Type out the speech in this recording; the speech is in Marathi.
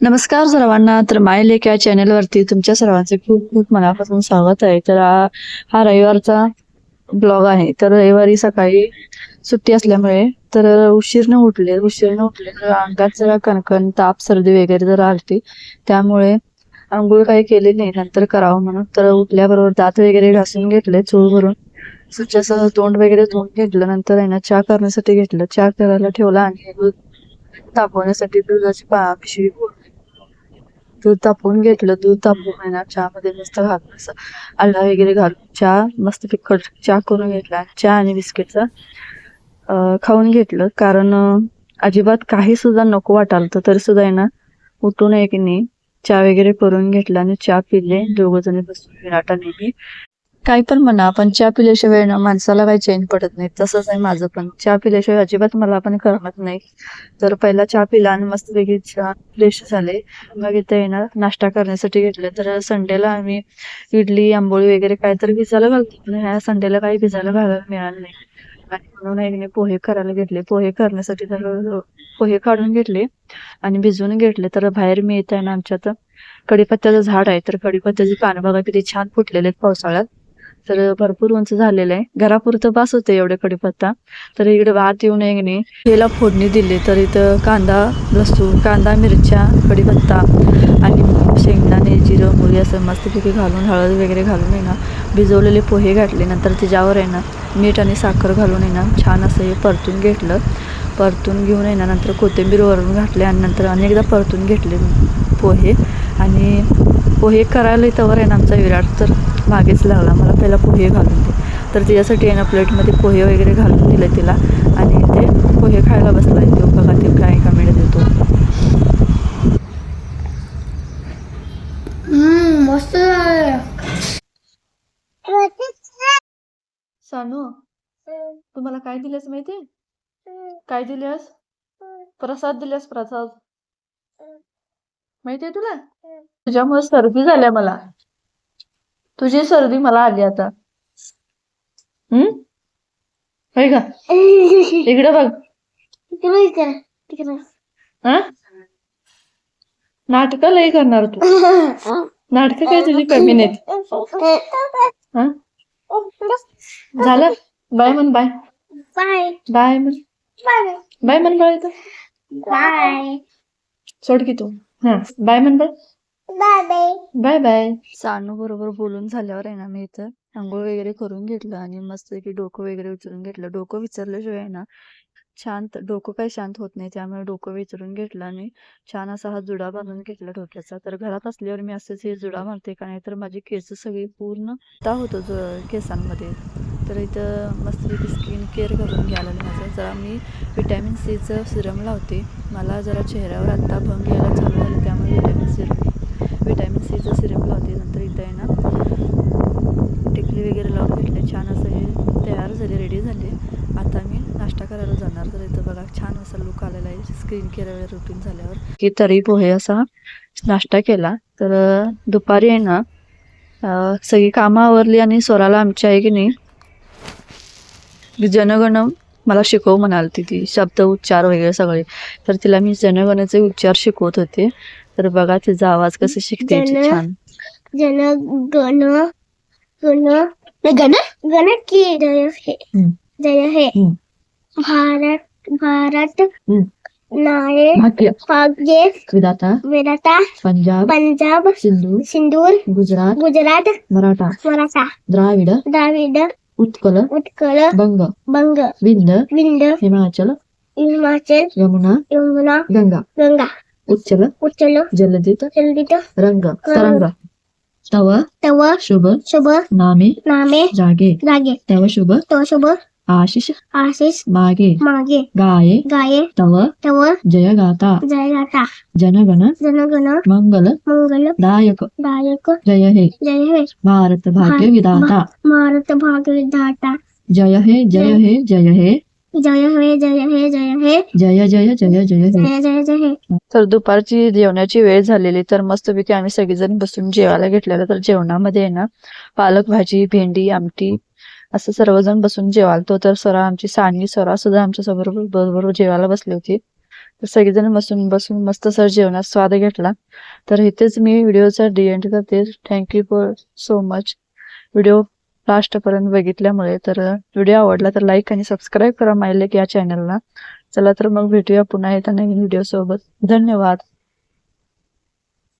नमस्कार सर्वांना तर माय लेक या चॅनेलवरती तुमच्या सर्वांचे खूप खूप मनापासून स्वागत आहे. तर हा हा रविवारचा ब्लॉग आहे. तर रविवारी सकाळी सुट्टी असल्यामुळे तर उशीरनं उठले उशीरनं उठले तर अंगात जरा कणकण ताप सर्दी वगैरे जरा आली त्यामुळे आंघोळ काही केली नाही नंतर करावं म्हणून. तर उठल्याबरोबर दात वगैरे घासून घेतले चूळ भरून. स्वच्छ तोंड वगैरे धुवून घेतलं नंतर आहे ना चहा करण्यासाठी घेतलं. चहा करायला ठेवला आणि दूध तापवण्यासाठी दुधाची पा पिशवी दूध तापवून घेतलं. दूध तापवून आहे ना चहामध्ये मस्त घालून असं आला वगैरे घालून चहा मस्त फिकट चहा करून घेतला. चहा आणि बिस्किटचा खाऊन घेतलं. कारण अजिबात काही सुद्धा नको वाटाल तर तरी सुद्धा आहे ना उठून आहे की नाही चहा वगैरे करून घेतला आणि चहा पिले. दोघं जण बसून विराटा काही पण म्हणा पण चहा पिल्याशिवाय ना माणसाला काही चेंज पडत नाही. तसंच आहे माझं पण. चहा पिल्याशिवाय अजिबात मला पण करमत नाही. तर पहिला चहा पिला आणि मस्त वेगळी चहा फ्रेश झाले. मग इथे येणार नाश्ता करण्यासाठी घेतले. तर संडेला आम्ही इडली आंबोळी वगैरे काय तर भिजायला घालतो. पण ह्या संडेला काही भिजायला घालायला मिळालं नाही. आणि म्हणून एक पोहे करायला घेतले. पोहे करण्यासाठी तर पोहे काढून घेतले आणि भिजवून घेतले. तर बाहेर मी येत आहे ना आमच्यात कडीपत्त्याचं झाड आहे. तर कडीपत्त्याची पानं बघा किती छान फुटलेले आहेत पावसाळ्यात. तर भरपूर उंच झालेलं आहे. घरापुरतं बास होते एवढे कडीपत्ता. तर इकडे भात येऊन एक नाही फोडणी दिली. तर इथं कांदा लसूण कांदा मिरच्या कडीपत्ता आणि शेंगदाणे जिरं मुरी असं मस्तपैकी घालून हळद वगैरे घालून आहे ना भिजवलेले पोहे घातले. नंतर त्याच्यावर आहे ना मीठ आणि साखर घालून आहे ना छान असं हे परतून घेतलं. परतून घेऊन आहे ना नंतर कोथिंबीर वरून घातले आणि नंतर अनेकदा परतून घेतले पोहे. आणि पोहे करायला तवर आहे ना आमचा विराट. तर मागेच लागला. मला पहिला पोहे घालून दे. तर त्याच्यासाठी आहे ना प्लेटमध्ये पोहे वगैरे घालून दिले तिला. आणि ते पोहे खायला बसला आहे तो. बघा ते काय कमेंट देतो. मस्त. सानू तुम्हाला काय दिलेस माहिती काय दिलेस? प्रसाद दिलेस प्रसाद. माहितीये तुला? तुझ्यामुळे सर्दी झाल्या मला. तुझी सर्दी मला आली आता. हम्म? होय का इकडे बघ. हा नाटक लय करणार तू. नाटक काय तुझी कमी नाहीत. हा? झालं? बाय म्हण बाय. बाय. बाय म्हण. बाय. बाय म्हण बाय. सोड की तू. हा. बाय म्हण bye bye bye bye bye Sanu बरोबर बोलून झाल्यावर आहे ना मी इथं आंघोळ वगैरे करून घेतलं आणि मस्त की डोकं वगैरे विचारून घेतलं. डोकं विचारल्याशिवाय आहे ना शांत डोकं काही शांत होत नाही त्यामुळे डोकं विचारून घेतलं आणि छान असा हा जुडा बांधून घेतला डोक्याचा. तर घरात असल्यावर मी असंच हे जुडा मारते का नाही तर माझी केस सगळी पूर्ण ता होतो जो केसांमध्ये. तर इथं मस्तपैकी स्किन केअर करून घ्यायला माझं. जरा मी विटॅमिन सीचं सिरम लावते. मला जरा चेहऱ्यावर आत्ता भंग यायला चालू झालं त्यामुळे विटॅमिन सिरम विटॅमिन सीचं सिरप लावते नंतर इथं आहे ना टिकली वगैरे लावून घेतले छान असं हे तयार झाले रेडी झाले. आता मी नाश्ता करायला जाणार तर इथं बघा छान असा लुक आलेला आहे स्क्रीन केअर रुटीन झाल्यावर. की तरी पोहे असा नाश्ता केला तर दुपारी आहे ना सगळी कामं आवरली आणि स्वराला आमच्या आहे की नाही जनगण मला शिकव म्हणाल ती शब्द उच्चार वगैरे सगळे. तर तिला मी जनगणचे उच्चार शिकवत होते. तर बघा तिचा आवाज कसे शिकते छान. जन गण गण गण गण? की जय हे. हम्म. जय हे. हम्म. भारत भारत हम्म. नाये भाग्य. भाग्य विधाता. विरता पंजाब. पंजाब सिंधू. सिंदूर गुजरात. गुजरात मराठा. मराठा. द्राविड. द्राविड. उत्कल. उत्कल. बंग. बंग. विंद विंद हिमाचल. हिमाचल. यमुना. यमुना. गंगा. गंगा. उच्चल उच्चल जलदित जलदित रंग तरंग तव तव शुभ शुभ नामे नामे जागे जागे तव शुभ तो शुभ आशिष आशिष मागे मागे गाये गाये तव तव जय गाता जय गाता जनगण जनगण मंगल मंगल दायक दायक जय हे जय हे भारत भाग्य विधाता भारत भागविधाता जय हे जय हे जय हे जय हे जय हे जय हे. जय जय जय जय हे. जय जय जय हे. तर दुपारची जेवणाची वेळ झालेली तर मस्तपैकी आम्ही सगळेजण बसून जेवायला घेतलेलं. तर जेवणामध्ये आहे ना पालक भाजी भेंडी आमटी असं सर्वजण बसून जेवालतो. तर स्वरा आमची सानी स्वरा सुद्धा आमच्या बरोबर बरोबर जेवायला बसली होती. तर सगळेजण बसून बसून मस्त सर जेवणात स्वाद घेतला. तर इथेच मी व्हिडिओचा डी एंड करते. Thank you for so much video लास्टपर्यंत बघितल्यामुळे तर व्हिडिओ आवडला तर लाईक आणि सबस्क्राईब करा मायलेक या चॅनलला चला तर मग भेटूया पुन्हा एका नवीन व्हिडिओ सोबत. धन्यवाद.